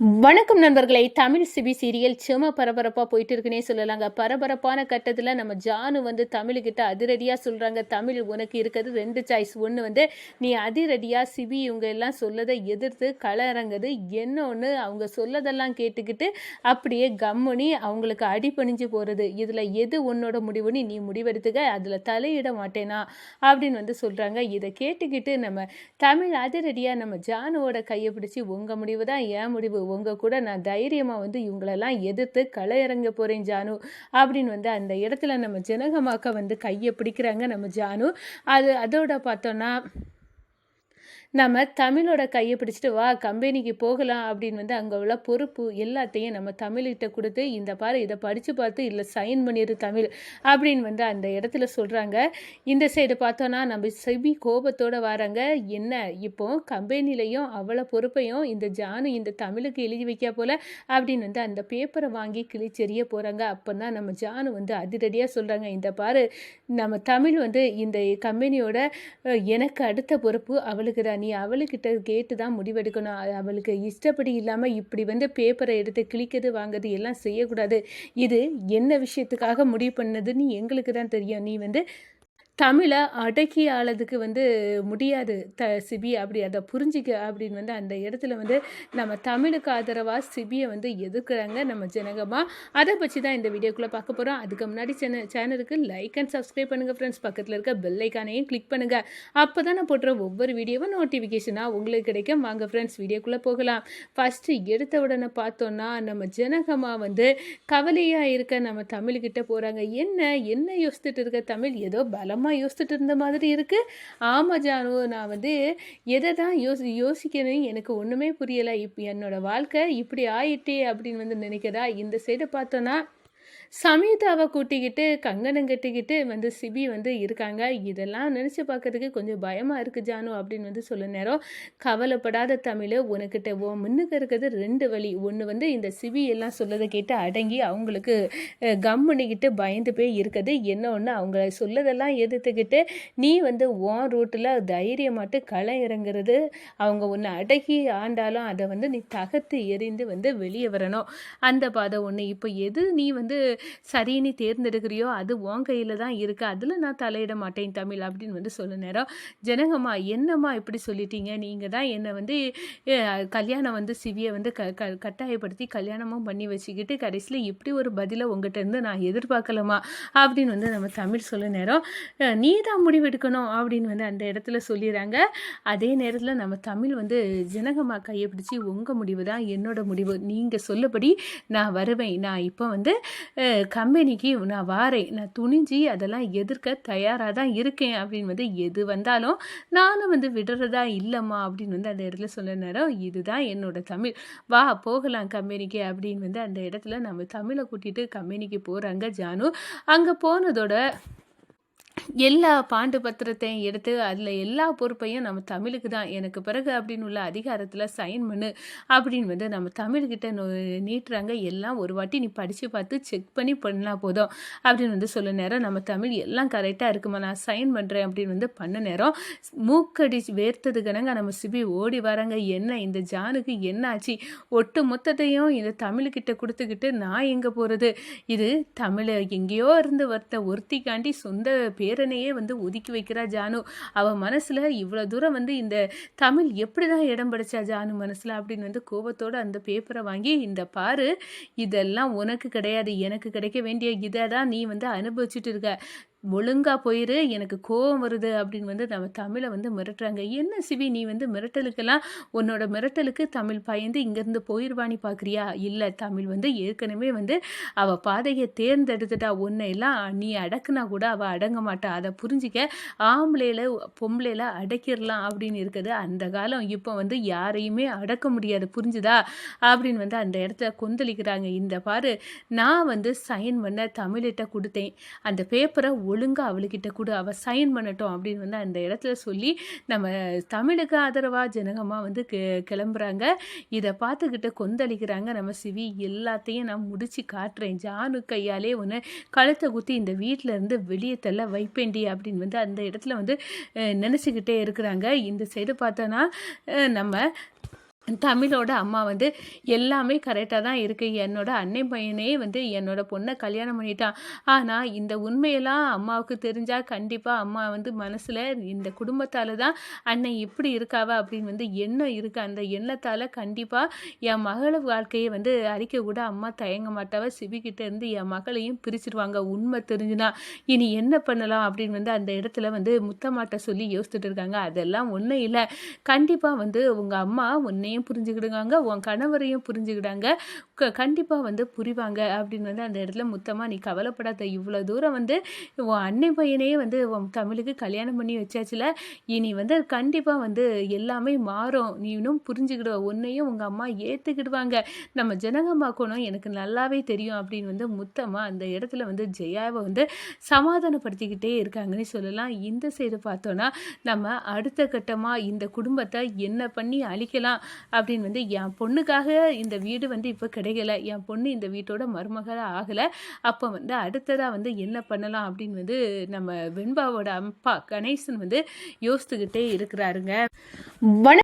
வணக்கம் நண்பர்களே. Tamil CP serial செம பரபரப்பாக போயிட்டு இருக்குன்னே சொல்லலாங்க. பரபரப்பான கட்டத்தில் நம்ம ஜானு வந்து தமிழுக்கிட்ட அதிரடியாக சொல்கிறாங்க தமிழ் உனக்கு இருக்கிறது ரெண்டு சாய்ஸ் ஒன்று வந்து நீ அதிரடியாக சிபி இவங்க எல்லாம் சொல்லதை எதிர்த்து களறங்குது என்ன ஒன்று அவங்க சொல்லதெல்லாம் கேட்டுக்கிட்டு அப்படியே கம்முனி அவங்களுக்கு அடிபணிஞ்சு போகிறது இதில் எது உன்னோட முடிவுன்னு நீ முடிவெடுத்துக்க. அதில் தலையிட மாட்டேனா? அப்படின்னு வந்து சொல்கிறாங்க இதை கேட்டுக்கிட்டு நம்ம தமிழ் அதிரடியாக நம்ம ஜானுவோட கையை பிடிச்சி உங்கள் முடிவு தான் என் முடிவு. உங்கள் கூட நான் தைரியமாக வந்து இவங்களெல்லாம் எதிர்த்து களை இறங்க போகிறேன் ஜானு அப்படின்னு வந்து அந்த இடத்துல நம்ம ஜனகமாக்க வந்து கையை பிடிக்கிறாங்க நம்ம ஜானு. அது அதோட பார்த்தோன்னா நம்ம தமிழோட கையை பிடிச்சிட்டு வா கம்பெனிக்கு போகலாம் அப்படின்னு வந்து அங்கே உள்ள பொறுப்பு எல்லாத்தையும் நம்ம தமிழ்கிட்ட கொடுத்து இந்த பாரு இதை படித்து பார்த்து இல்லை சைன் பண்ணிடு தமிழ் அப்படின்னு வந்து அந்த இடத்துல சொல்கிறாங்க இந்த சைடு பார்த்தோன்னா நம்ம செவி கோபத்தோடு வராங்க. என்ன? இப்போ கம்பெனிலையும் அவ்வளோ பொறுப்பையும் இந்த ஜானு இந்த தமிழுக்கு எழுதி வைக்க போல அப்படின்னு வந்து அந்த பேப்பரை வாங்கி கிழிச்செறிய போகிறாங்க அப்போ தான் நம்ம ஜானு வந்து அதிரடியாக சொல்கிறாங்க இந்த பாரு நம்ம தமிழ் வந்து இந்த கம்பெனியோட எனக்கு அடுத்த பொறுப்பு அவளுக்கு தான் நீ அவளுக்கிட்ட கேட்டு தான் முடிவெடுக்கணும். அவளுக்கு இஷ்டப்படி இல்லாமல் இப்படி வந்து பேப்பரை எடுத்து கிழிக்கிறது வாங்குறது எல்லாம் செய்யக்கூடாது. இது என்ன விஷயத்துக்காக முடிவு பண்ணதுன்னு எங்களுக்கு தான் தெரியும். நீ வந்து தமிழை அடக்கி ஆளதுக்கு வந்து முடியாது. த சிபி அப்படி அதை புரிஞ்சிக்க அப்படின்னு வந்து அந்த இடத்துல வந்து நம்ம தமிழுக்கு ஆதரவாக சிபியை வந்து எதிர்க்கிறாங்க நம்ம ஜனகமாக அதை பற்றி தான் இந்த வீடியோக்குள்ளே பார்க்க போகிறோம் அதுக்கு முன்னாடி சேனல் சேனலுக்கு லைக் அண்ட் சப்ஸ்கிரைப் பண்ணுங்கள் ஃப்ரெண்ட்ஸ் பக்கத்தில் இருக்க பெல் ஐக்கானையும் கிளிக் பண்ணுங்கள் அப்போ தான் நான் போடுற ஒவ்வொரு வீடியோவும் நோட்டிஃபிகேஷனாக உங்களுக்கு கிடைக்கும். வாங்க ஃப்ரெண்ட்ஸ் வீடியோக்குள்ளே போகலாம். ஃபஸ்ட்டு எடுத்த உடனே பார்த்தோன்னா நம்ம ஜனகமாக வந்து கவலையாக இருக்க நம்ம தமிழ்கிட்ட போகிறாங்க என்ன என்ன யோசிச்சுட்டு இருக்க தமிழ்? ஏதோ பலம் அம்மா யோசிச்சுட்டு இருந்த மாதிரி இருக்குது ஆமாம் ஜானு நான் வந்து எதை தான் யோசி யோசிக்கணும் எனக்கு ஒன்றுமே புரியலை. இப்போ என்னோடய வாழ்க்கை இப்படி ஆயிட்டே அப்படின்னு வந்து நினைக்கிறா இந்த சைடை பார்த்தோன்னா சமீதாவை கூட்டிக்கிட்டு கங்கணம் கட்டிக்கிட்டு வந்து சிபி வந்து இருக்காங்க. இதெல்லாம் நினச்சி பார்க்கறதுக்கு கொஞ்சம் பயமாக இருக்குது ஜானு அப்படின்னு வந்து சொல்ல நேரம். கவலைப்படாத தமிழ் உனக்கிட்ட ஓ முன்னுக்கு இருக்கிறது ரெண்டு வழி. ஒன்று வந்து இந்த சிபி எல்லாம் சொல்லதை கேட்டு அடங்கி அவங்களுக்கு கம் பண்ணிக்கிட்டு பயந்து போய் இருக்குது. என்ன ஒன்று அவங்க சொல்லதெல்லாம் எதிர்த்துக்கிட்டு நீ வந்து ஓன் ரூட்டில் தைரியமாட்டு களை இறங்குறது. அவங்க ஒன்று அடக்கி ஆண்டாலும் அதை வந்து நீ தகர்த்து எறிந்து வந்து வெளியே வரணும். அந்த பாதை ஒன்று இப்போ எது நீ வந்து சரின்னு தேர்ந்தெடுக்கிறியோ அது உன் கையில் தான் இருக்குது அதில் நான் தலையிட மாட்டேன் தமிழ் அப்படின்னு வந்து சொல்ல நேரம். ஜனகம்மா என்னம்மா இப்படி சொல்லிட்டீங்க? நீங்கள் தான் என்னை வந்து கல்யாணம் வந்து சிவியை வந்து க க கட்டாயப்படுத்தி கல்யாணமும் பண்ணி வச்சுக்கிட்டு கடைசியில் இப்படி ஒரு பதிலை உங்கள்கிட்ட இருந்து நான் எதிர்பார்க்கலாமா அப்படின்னு வந்து நம்ம தமிழ் சொல்ல நேரம். நீ தான் முடிவெடுக்கணும் அப்படின்னு வந்து அந்த இடத்துல சொல்லிடுறாங்க. அதே நேரத்தில் நம்ம தமிழ் வந்து ஜனகம்மா கையை பிடிச்சி உங்கள் முடிவு தான் என்னோட முடிவு. நீங்கள் சொல்லபடி நான் வருவேன். நான் இப்போ வந்து கம்பெனிக்கு நான் வாரேன். நான் துணிஞ்சு அதெல்லாம் எதிர்க்க தயாராக தான் இருக்கேன் அப்படின்னு வந்து எது வந்தாலும் நானும் வந்து விடுறதா இல்லைம்மா அப்படின்னு வந்து அந்த இடத்துல சொல்ல நேரம் இதுதான் என்னோட தமிழ். வா போகலாம் கம்பெனிக்கு அப்படின்னு வந்து அந்த இடத்துல நம்ம தமிழை கூட்டிகிட்டு கம்பெனிக்கு போகிறாங்க ஜானு. அங்கே போனதோட எல்லா பாண்டு பத்திரத்தையும் எடுத்து அதில் எல்லா பொறுப்பையும் நம்ம தமிழுக்கு தான். எனக்கு பிறகு அப்படின்னு உள்ள அதிகாரத்தில் சைன் பண்ணு அப்படின்னு வந்து நம்ம தமிழ்கிட்ட நீட்டுறாங்க. எல்லாம் ஒரு வாட்டி நீ படித்து பார்த்து செக் பண்ணி பண்ணால் போதும் அப்படின்னு வந்து சொல்ல நேரம் நம்ம தமிழ் எல்லாம் கரெக்டாக இருக்குமா? நான் சைன் பண்ணுறேன் அப்படின்னு வந்து பண்ண நேரம் மூக்கடி வேர்த்தது கணங்க நம்ம சிபி ஓடி வராங்க. என்ன இந்த ஜானுக்கு என்ன ஆச்சு ஒட்டு மொத்தத்தையும் இந்த தமிழ்கிட்ட கொடுத்துக்கிட்டு நான் எங்கே போகிறது இது தமிழை எங்கேயோ இருந்து ஒருத்த ஒருத்திக்காண்டி சொந்த பேர் பேரனையே வந்து ஒதுக்கி வைக்கிறா ஜானு. அவள் மனசில் இவ்வளோ தூரம் வந்து இந்த தமிழ் எப்படி தான் இடம் படித்தா ஜானு மனசில் அப்படின்னு வந்து கோபத்தோடு அந்த பேப்பரை வாங்கி இந்த பாரு இதெல்லாம் உனக்கு கிடையாது எனக்கு கிடைக்க வேண்டிய இதை தான் நீ வந்து அனுபவிச்சுட்டு இருக்க. ஒழுங்கா போயிரு எனக்கு கோவம் வருது அப்படின்னு வந்து நம்ம தமிழை வந்து மிரட்டுறாங்க. என்ன சிவி நீ வந்து மிரட்டலுக்கெல்லாம் உன்னோட மிரட்டலுக்கு தமிழ் பயந்து இங்கேருந்து போயிடுவானி பார்க்குறியா இல்லை தமிழ் வந்து ஏற்கனவே வந்து அவள் பாதையை தேர்ந்தெடுத்துட்டா உன்னை எல்லாம் நீ அடக்குனா கூட அவள் அடங்க மாட்டா. அதை புரிஞ்சிக்க ஆம்பளையில் பொம்பளையில் அடக்கிடலாம் அப்படின்னு இருக்குது. அந்த காலம் இப்போ வந்து யாரையுமே அடக்க முடியாது. புரிஞ்சுதா? அப்படின்னு வந்து அந்த இடத்துல கொந்தளிக்கிறாங்க. இந்த பாரு நான் வந்து சைன் பண்ண தமிழிட்ட கொடுத்தேன். அந்த பேப்பரை ஒழுங்காக அவளுக்கிட்ட கூட அவள் சைன் பண்ணட்டும் அப்படின்னு வந்து அந்த இடத்துல சொல்லி நம்ம தமிழுக்கு ஆதரவாக ஜனகமாக வந்து கிளம்புறாங்க. இதை பார்த்துக்கிட்டு கொந்தளிக்கிறாங்க நம்ம சிவி. எல்லாத்தையும் நான் முடிச்சு காட்டுறேன். ஜானு கையாலே ஒன்று கழுத்தை குத்தி இந்த வீட்டில் இருந்து வெளியே தள்ள வைப்பேண்டி அப்படின்னு வந்து அந்த இடத்துல வந்து நினச்சிக்கிட்டே இருக்கிறாங்க. இந்த சைடு பார்த்தோன்னா நம்ம தமிழோட அம்மா வந்து எல்லாமே கரெக்டாக தான் இருக்குது என்னோட அன்னை பையனே வந்து என்னோட பொண்ணை கல்யாணம் பண்ணிட்டான். ஆனால் இந்த உண்மையெல்லாம் அம்மாவுக்கு தெரிஞ்சால் கண்டிப்பாக அம்மா வந்து மனசில் இந்த குடும்பத்தால் தான் அன்னை இப்படி இருக்காவ அப்படின்னு வந்து எண்ணம் இருக்குது அந்த எண்ணத்தால் கண்டிப்பாக என் மகள வாழ்க்கையை வந்து அழிக்க கூட அம்மா தயங்க மாட்டாவ? சிவிக்கிட்ட இருந்து என் மகளையும் பிரிச்சிருவாங்க. உண்மை தெரிஞ்சுனா இனி என்ன பண்ணலாம் அப்படின்னு வந்து அந்த இடத்துல வந்து முத்தமாட்ட சொல்லி யோசிச்சுட்டு இருக்காங்க. அதெல்லாம் ஒன்றும் இல்லை. கண்டிப்பாக வந்து உங்கள் அம்மா உன்னையும் புரிஞ்சுக்கிடுவாங்க உன் கணவரையும் புரிஞ்சுக்கிடாங்க க கண்டிப்பாக வந்து புரிவாங்க அப்படின்னு வந்து அந்த இடத்துல முத்தமாக நீ கவலைப்படாத இவ்வளோ தூரம் வந்து உன் அன்னை பையனையே வந்து உன் தமிழுக்கு கல்யாணம் பண்ணி வச்சாச்சுல இனி வந்து கண்டிப்பாக வந்து எல்லாமே மாறும். நீ இன்னும் புரிஞ்சுக்கிடுவ உன்னையும் உங்கள் அம்மா ஏற்றுக்கிடுவாங்க நம்ம ஜனகமாக்கணும் எனக்கு நல்லாவே தெரியும் அப்படின்னு வந்து முத்தமாக அந்த இடத்துல வந்து ஜெயாவை வந்து சமாதானப்படுத்திக்கிட்டே இருக்காங்கன்னு சொல்லலாம். இந்த சைடு பார்த்தோன்னா நம்ம அடுத்த கட்டமாக இந்த குடும்பத்தை என்ன பண்ணி அழிக்கலாம்? அப்படின்னு வந்து என் பொண்ணுக்காக இந்த வீடு வந்து இப்போ கிடைக்கல. என் பொண்ணு இந்த வீட்டோட மருமகளாக ஆகலை. அப்போ வந்து அடுத்ததாக வந்து என்ன பண்ணலாம் அப்படின்னு வந்து நம்ம வெண்பாவோட அப்பா கணேசன் வந்து யோசித்துக்கிட்டே இருக்கிறாருங்க.